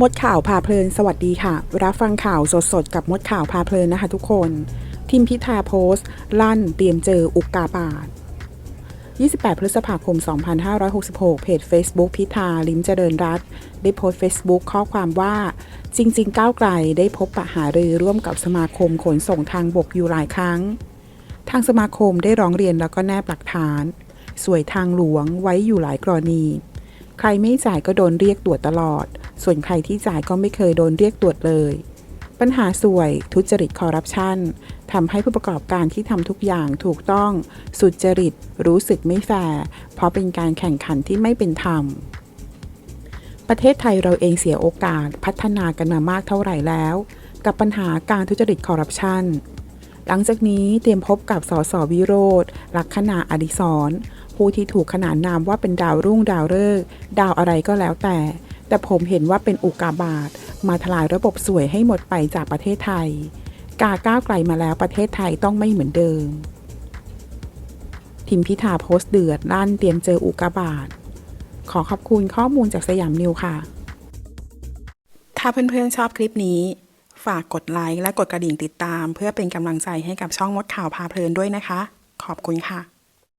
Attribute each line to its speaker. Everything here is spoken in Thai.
Speaker 1: มดข่าวพาเพลินสวัสดีค่ะ รับฟังข่าวสดๆ กับมดข่าวพาเพลินนะคะทุกคนทีมพิธาโพสต์ ลั่นเตรียมเจออุกกาบาต28 พฤษภาคม 2566 เพจ Facebook พิธา ลิมเจริญรัตน์ได้โพสต์ Facebook ข้อความว่า จริง ๆ ก้าวไกลได้พบปะหารือร่วมกับสมาคมขนส่งทางบกอยู่หลายครั้ง ทางสมาคมได้ร้องเรียนแล้วก็แนบหลักฐาน สวยทางหลวงไว้อยู่หลายกรณี ใครไม่จ่ายก็โดนเรียกตรวจตลอด ส่วนใครที่จ่ายก็ไม่เคยโดนเรียกตรวจเลย ปัญหาสวยทุจริตคอร์รัปชันทำให้ผู้ประกอบการที่ทำทุกอย่างถูกต้อง สุจริต รู้สึกไม่แฟร์เพราะเป็นการแข่งขันที่ไม่เป็นธรรมประเทศไทยเราเองเสียโอกาสพัฒนากันมามากเท่าไหร่แล้ว กับปัญหาการทุจริตคอร์รัปชันหลังจากนี้เตรียมพบกับสสวิโรธลักษณะอดิศรผู้ที่ถูกขนานนามว่าเป็นดาวรุ่งดาวฤกษ์ดาวอะไรก็แล้วแต่ แต่ผมเห็นว่าเป็นอุกกาบาตมาทลายระบบสวยให้หมดไปจากประเทศไทย กาก้าวไกลมาแล้วประเทศไทยต้องไม่เหมือนเดิม ทิมพิธาโพสต์เดือดลั่นเตรียมเจออุกกาบาตขอขอบคุณข้อมูลจากสยามนิวค่ะ ถ้าเพื่อนๆชอบคลิปนี้ ฝากกดไลค์และกดกระดิ่งติดตาม เพื่อเป็นกำลังใจให้กับช่องมดข่าวพาเพลินด้วยนะคะ ขอบคุณค่ะ